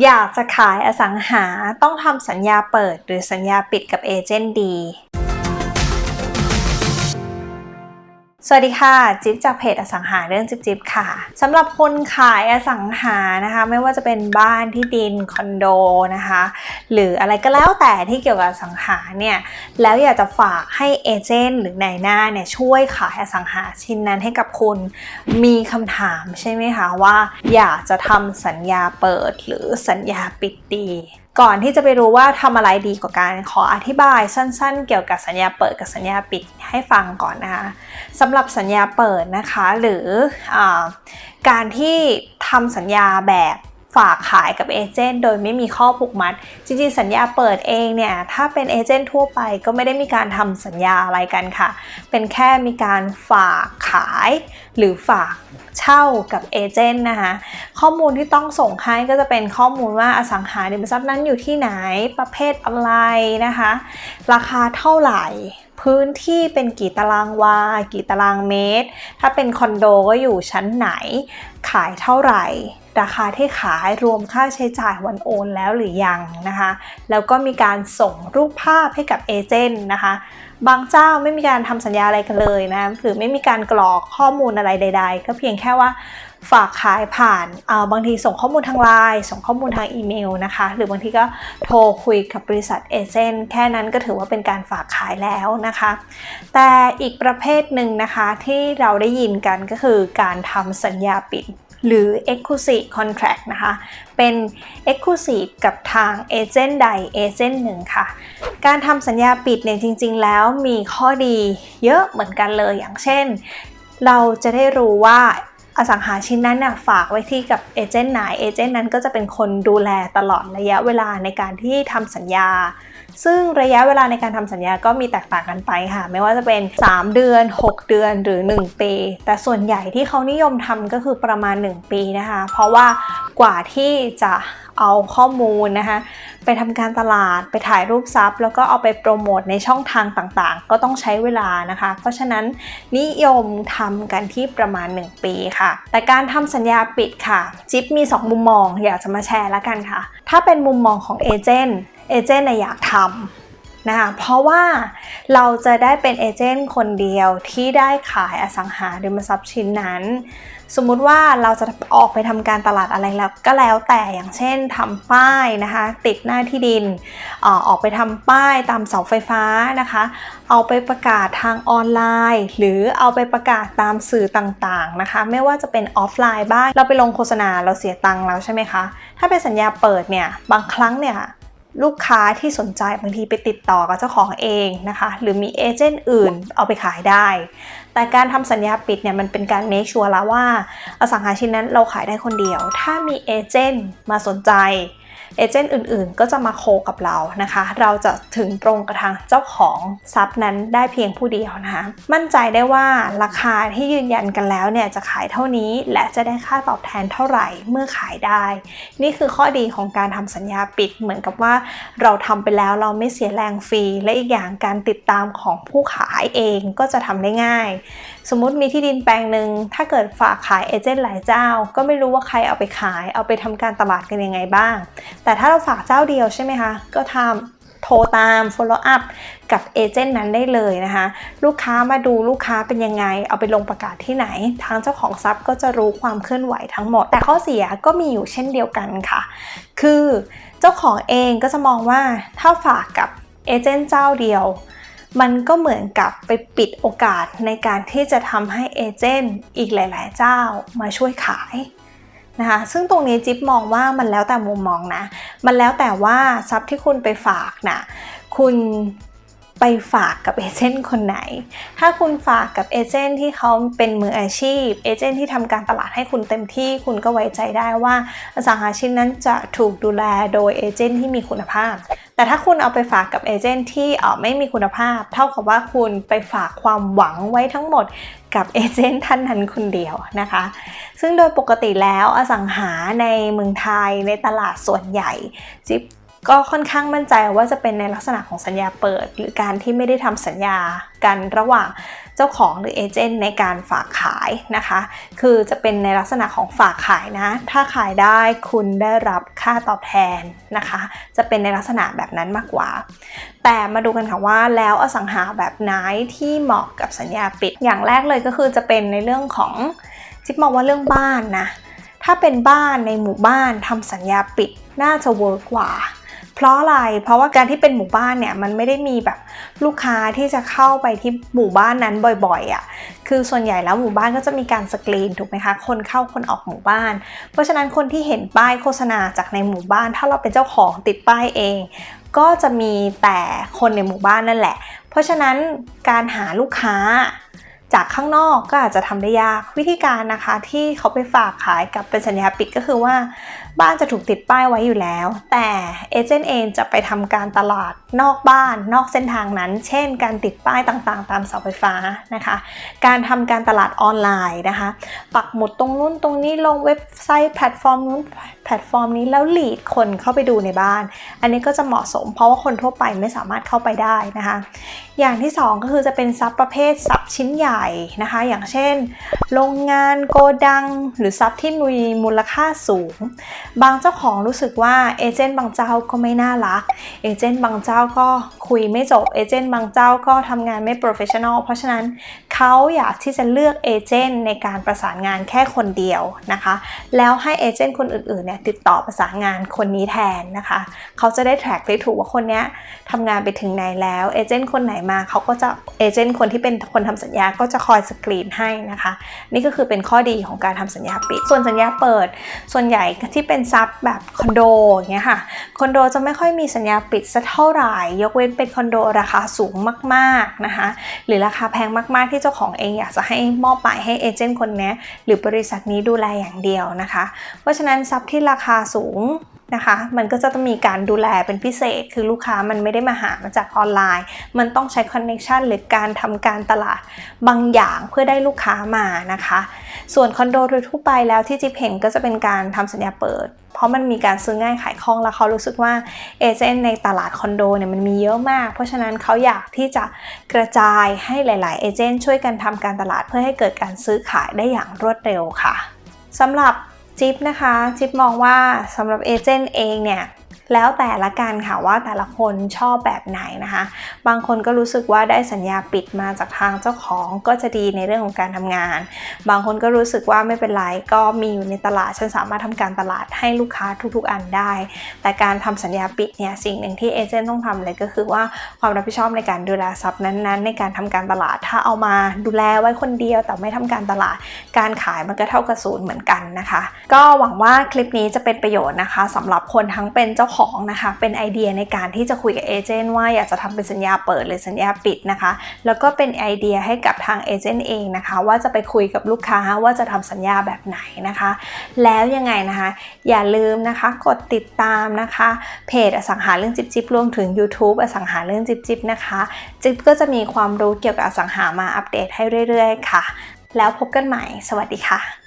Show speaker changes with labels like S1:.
S1: อยากจะขายอสังหาต้องทำสัญญาเปิดหรือสัญญาปิดกับเอเจนต์ดี สวัสดีค่ะจิ๊บจากเพจอสังหาเรื่องจิ๊บจิ๊บค่ะสำหรับคนขายอสังหานะคะไม่ว่าจะเป็นบ้านที่ดินคอนโดนะคะหรืออะไรก็แล้วแต่ที่เกี่ยวกับอสังหาเนี่ยแล้วอยากจะฝากให้เอเจนต์หรือนายหน้าเนี่ยช่วยขายอสังหาชิ้นนั้นให้กับคุณมีคำถามใช่ไหมคะว่า อยากจะทำสัญญาเปิดหรือสัญญาปิดดี ก่อนที่จะไปรู้ว่าทำอะไรดีกว่ากันขออธิบายสั้นๆ เกี่ยวกับสัญญาเปิดกับสัญญาปิดให้ฟังก่อนนะคะสำหรับสัญญาเปิดนะคะหรืออการที่ทำสัญญาแบบ ฝากขายกับเอเจนต์โดยไม่มีข้อผูกมัด จริงๆ สัญญาเปิดเองเนี่ย ถ้าเป็นเอเจนต์ทั่วไปก็ไม่ได้มีการทำสัญญาอะไรกันค่ะ เป็นแค่มีการฝากขาย หรือฝากเช่ากับเอเจนต์นะคะข้อมูลที่ต้องส่งให้ก็จะเป็นข้อมูลว่าอสังหาริมทรัพย์นั้นอยู่ที่ไหนประเภทอะไรนะคะ ราคาเท่าไหร่พื้นที่เป็นกี่ตารางวา กี่ตารางเมตร ถ้าเป็นคอนโดก็อยู่ชั้นไหน ขายเท่าไหร่ ราคาที่ขายรวมค่าใช้จ่ายวันโอนแล้วหรือยังนะคะ แล้วก็มีการส่งรูปภาพให้กับเอเจนต์นะคะ บางเจ้าไม่มีการทำสัญญาอะไรกันเลยนะหรือไม่มีการกรอกข้อมูลอะไรใด ๆ ก็เพียงแค่ว่าฝากขายผ่านาบางทีส่งข้อมูลทางไลน์ส่งข้อมูลทางอีเมลนะคะ หรือบางทีก็โทรคุยกับบริษัทเอเจนต์แค่นั้นก็ถือว่าเป็นการฝากขายแล้วนะคะ แต่อีกประเภทหนึ่งนะคะที่เราได้ยินกันก็คือการทำสัญญาปิด หรือ Exclusive Contract นะคะ เป็น Exclusive กับทางเอเจนต์ใดเอเจนต์หนึ่งค่ะ การทำสัญญาปิดเนี่ยจริง ๆ แล้วมีข้อดีเยอะเหมือนกันเลยอย่างเช่น เราจะได้รู้ว่าอสังหาชิ้นนั้นเนี่ยฝากไว้ที่กับเอเจนต์ไหนเอเจนต์นั้นก็จะเป็นคนดูแลตลอดระยะเวลาในการที่ทำสัญญา ซึ่งระยะเวลาในการทำสัญญาก็มีแตกต่างกันไปค่ะ ไม่ว่าจะเป็น 3 เดือน 6 เดือนหรือ 1 ปี แต่ส่วนใหญ่ที่เขานิยมทำก็คือประมาณ 1 ปีนะคะ เพราะว่ากว่าที่จะเอาข้อมูลนะคะไปทำการตลาดไปถ่ายรูปซับแล้วก็เอาไปโปรโมทในช่องทางต่างๆ ก็ต้องใช้เวลานะคะ เพราะฉะนั้นนิยมทำกันที่ประมาณ 1 ปีค่ะ แต่การทำสัญญาปิดค่ะ จิ๊บมี 2 มุมมองอยากจะมาแชร์แล้วกันค่ะ ถ้าเป็นมุมมองของเอเจนต์ เอเจนต์อยากทำนะคะเพราะว่าเราจะได้เป็นเอเจนต์คนเดียวที่ได้ขายอสังหาริมทรัพย์ชิ้นนั้น สมมุติว่าเราจะออกไปทำการตลาดอะไรแล้วก็แล้วแต่อย่างเช่นทำป้ายนะคะติดหน้าที่ดินออกไปทำป้ายตามเสาไฟฟ้านะคะ เอาไปประกาศทางออนไลน์ หรือเอาไปประกาศตามสื่อต่างๆนะคะ ไม่ว่าจะเป็นออฟไลน์บ้างเราไปลงโฆษณาเราเสียตังค์แล้วใช่ไหมคะถ้าเป็นสัญญาเปิดเนี่ยบางครั้งเนี่ย ลูกค้าที่สนใจบางทีไปติดต่อกับเจ้าของเองนะคะ หรือมีเอเจนต์อื่นเอาไปขายได้ แต่การทำสัญญาปิดเนี่ยมันเป็นการเมคชัวร์แล้วว่าอสังหาชิ้นนั้นเราขายได้คนเดียว ถ้ามีเอเจนต์มาสนใจ เอเจนต์อื่นๆ ก็จะมาโคกับเรานะคะ เราจะถึงตรงกระทางเจ้าของทรัพย์นั้นได้เพียงผู้เดียวนะคะ มั่นใจได้ว่าราคาที่ยืนยันกันแล้วเนี่ยจะขายเท่านี้ และจะได้ค่าตอบแทนเท่าไหร่เมื่อขายได้ นี่คือข้อดีของการทำสัญญาปิดเหมือนกับว่าเราทำไปแล้วเราไม่เสียแรงฟรี และอีกอย่างการติดตามของผู้ขายเองก็จะทำได้ง่ายสมมติมีที่ดินแปลงหนึ่งถ้าเกิดฝากขายเอเจนต์หลายเจ้า ก็ไม่รู้ว่าใครเอาไปขาย เอาไปทำการตลาดกันยังไงบ้าง แต่ถ้าเราฝากเจ้าเดียวใช่ไหมคะ ก็ทำโทรตาม follow up กับเอเจนต์นั้นได้เลยนะคะ ลูกค้ามาดูลูกค้าเป็นยังไง เอาไปลงประกาศที่ไหน ทางเจ้าของทรัพย์ก็จะรู้ความเคลื่อนไหวทั้งหมด แต่ข้อเสียก็มีอยู่เช่นเดียวกันค่ะ คือเจ้าของเองก็จะมองว่าถ้าฝากกับเอเจนต์เจ้าเดียว มันก็เหมือนกับไปปิดโอกาสในการที่จะทำให้เอเจนต์อีกหลาย ๆ เจ้ามาช่วยขายนะคะซึ่งตรงนี้จิ๊บมองว่ามันแล้วแต่มุมมองนะ มันแล้วแต่ว่าทรัพย์ที่คุณไปฝากนะคุณ ไปฝากกับเอเจนต์คนไหน ถ้าคุณฝากกับเอเจนต์ที่เขาเป็นมืออาชีพ เอเจนต์ที่ทำการตลาดให้คุณเต็มที่ คุณก็ไว้ใจได้ว่าอสังหาชิ้นนั้นจะถูกดูแลโดยเอเจนต์ที่มีคุณภาพ แต่ถ้าคุณเอาไปฝากกับเอเจนต์ที่ไม่มีคุณภาพ เท่ากับว่าคุณไปฝากความหวังไว้ทั้งหมดกับเอเจนต์ท่านนั้นคนเดียวนะคะ ซึ่งโดยปกติแล้วอสังหาในเมืองไทยในตลาดส่วนใหญ่จิ๊บ ก็ค่อนข้างมั่นใจว่าจะเป็นในลักษณะของสัญญาเปิด หรือการที่ไม่ได้ทำสัญญากันระหว่างเจ้าของหรือเอเจนต์ในการฝากขายนะคะ คือจะเป็นในลักษณะของฝากขายนะ ถ้าขายได้คุณได้รับค่าตอบแทนนะคะ จะเป็นในลักษณะแบบนั้นมากกว่า แต่มาดูกันค่ะว่าแล้วอสังหาแบบไหนที่เหมาะกับสัญญาปิด อย่างแรกเลยก็คือจะเป็นในเรื่องของจิ๊บมองว่าเรื่องบ้านนะ ถ้าเป็นบ้านในหมู่บ้านทำสัญญาปิดน่าจะเวิร์กกว่า เพราะอะไร เพราะว่าการที่เป็นหมู่บ้านเนี่ยมันไม่ได้มีแบบลูกค้าที่จะเข้าไปที่หมู่บ้านนั้นบ่อยๆอะ่ะ คือส่วนใหญ่แล้วหมู่บ้านก็จะมีการสกรีนถูกไหมคะ คนเข้าคนออกหมู่บ้าน เพราะฉะนั้นคนที่เห็นป้ายโฆษณาจากในหมู่บ้าน ถ้าเราเป็นเจ้าของติดป้ายเอง ก็จะมีแต่คนในหมู่บ้านนั่นแหละ เพราะฉะนั้นการหาลูกค้า จากข้างนอกก็อาจจะทำได้ยากวิธีการนะคะที่เขาไปฝากขายกับเป็นสัญญาปิดก็คือว่า บ้านจะถูกติดป้ายไว้อยู่แล้ว แต่เอเจนต์เองจะไปทำการตลาดนอกบ้าน นอกเส้นทางนั้น เช่น การติดป้ายต่างๆ ตามเสาไฟฟ้านะคะ การทำการตลาดออนไลน์นะคะ ปักหมุดตรงนู้นตรงนี้ลงเว็บไซต์แพลตฟอร์มนู้นแพลตฟอร์มนี้แล้วหลีดคนเข้าไปดูในบ้าน อันนี้ก็จะเหมาะสม เพราะว่าคนทั่วไปไม่สามารถเข้าไปได้นะคะ อย่างที่ 2 ก็คือจะเป็นซับประเภทซับชิ้นใหญ่นะคะ อย่างเช่น โรงงานโกดัง หรือซับที่มีมูลค่าสูง บางเจ้าของรู้สึกว่าเอเจนต์บางเจ้าก็ไม่น่ารัก เอเจนต์บางเจ้าก็คุยไม่จบ เอเจนต์บางเจ้าก็ทำงานไม่โปรเฟชชั่นอล เพราะฉะนั้นเขาอยากที่จะเลือกเอเจนต์ในการประสานงานแค่คนเดียวนะคะ แล้วให้เอเจนต์คนอื่นๆเนี่ยติดต่อประสานงานคนนี้แทนนะคะ เขาจะได้แทร็กได้ถูกว่าคนนี้ทำงานไปถึงไหนแล้ว เอเจนต์คนไหนมาเขาก็จะเอเจนต์คนที่เป็นคนทำสัญญาก็จะคอยสกรีนให้นะคะ นี่ก็คือเป็นข้อดีของการทำสัญญาปิด ส่วนสัญญาเปิด ส่วนใหญ่ที่เป็นซับแบบคอนโดอย่างเงี้ยค่ะ คอนโดจะไม่ค่อยมีสัญญาปิดสักเท่าไหร่ ยกเว้นเป็นคอนโดราคาสูงมากๆนะคะ หรือราคาแพงมากๆที่เจ้าของเองอยากจะให้มอบหมายให้เอเจนต์คนนี้หรือบริษัทนี้ดูแลอย่างเดียวนะคะ เพราะฉะนั้นซับที่ราคาสูง นะคะ มันก็จะต้องมีการดูแลเป็นพิเศษ คือลูกค้ามันไม่ได้มาหามาจากออนไลน์ มันต้องใช้คอนเน็ชันหรือการทำการตลาดบางอย่างเพื่อได้ลูกค้ามานะคะ ส่วนคอนโดโดยทั่วไปแล้วที่จิเห็นก็จะเป็นการทำสัญญาเปิด เพราะมันมีการซื้อง่ายขายคล่องแล้วเขารู้สึกว่าเอเจนต์ในตลาดคอนโดเนี่ยมันมีเยอะมาก เพราะฉะนั้นเขาอยากที่จะกระจายให้หลาย ๆ เอเจนต์ช่วยกันทำการตลาดเพื่อให้เกิดการซื้อขายได้อย่างรวดเร็วค่ะสำหรับ จิ๊บนะคะ จิ๊บมองว่าสำหรับเอเจนต์เองเนี่ย แล้วแต่ละกันค่ะว่าแต่ละคนชอบแบบไหนนะคะ บางคนก็รู้สึกว่าได้สัญญาปิดมาจากทางเจ้าของก็จะดีในเรื่องของการทำงาน บางคนก็รู้สึกว่าไม่เป็นไรก็มีอยู่ในตลาดฉันสามารถทำการตลาดให้ลูกค้าทุกๆอันได้ แต่การทำสัญญาปิดเนี่ยสิ่งหนึ่งที่เอเจนต์ต้องทำเลยก็คือว่าความรับผิดชอบในการดูแลทรัพย์นั้นๆ ในการทำการตลาดถ้าเอามาดูแลไว้คนเดียวแต่ไม่ทำการตลาด การขายมันก็เท่ากับศูนย์เหมือนกันนะคะ ก็หวังว่าคลิปนี้จะเป็นประโยชน์นะคะสำหรับคนทั้งเป็นเจ้าของนะคะ เป็นไอเดียในการที่จะคุยกับเอเจนต์ว่าอยากจะทำเป็นสัญญาเปิดหรือสัญญาปิดนะคะ แล้วก็เป็นไอเดียให้กับทางเอเจนต์เองนะคะ ว่าจะไปคุยกับลูกค้าว่าจะทำสัญญาแบบไหนนะคะ แล้วยังไงนะคะ อย่าลืมนะคะกดติดตามนะคะ เพจอสังหาเรื่องจิบจิบรวมถึง YouTube อสังหาเรื่องจิบจิบนะคะจิบก็จะมีความรู้เกี่ยวกับอสังหามาอัปเดตให้เรื่อย ๆ ค่ะ แล้วพบกันใหม่ สวัสดีค่ะ